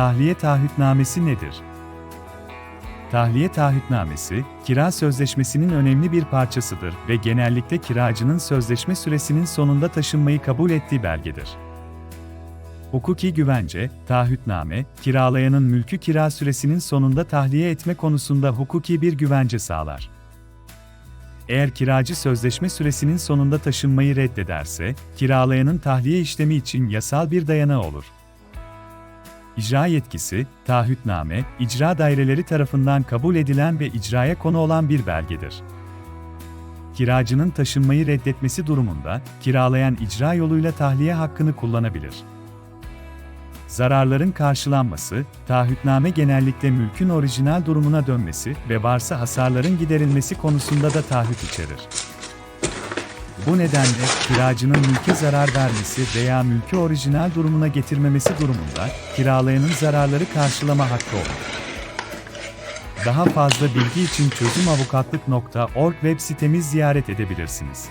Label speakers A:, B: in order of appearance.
A: Tahliye taahhütnamesi nedir? Tahliye taahhütnamesi, kira sözleşmesinin önemli bir parçasıdır ve genellikle kiracının sözleşme süresinin sonunda taşınmayı kabul ettiği belgedir. Hukuki güvence, taahhütname, kiralayanın mülkü kira süresinin sonunda tahliye etme konusunda hukuki bir güvence sağlar. Eğer kiracı sözleşme süresinin sonunda taşınmayı reddederse, kiralayanın tahliye işlemi için yasal bir dayanağı olur. İcra yetkisi, taahhütname, icra daireleri tarafından kabul edilen ve icraya konu olan bir belgedir. Kiracının taşınmayı reddetmesi durumunda, kiralayan icra yoluyla tahliye hakkını kullanabilir. Zararların karşılanması, taahhütname genellikle mülkün orijinal durumuna dönmesi ve varsa hasarların giderilmesi konusunda da taahhüt içerir. Bu nedenle, kiracının mülke zarar vermesi veya mülkü orijinal durumuna getirmemesi durumunda, kiralayanın zararları karşılama hakkı olur. Daha fazla bilgi için çözümavukatlık.org web sitemiz ziyaret edebilirsiniz.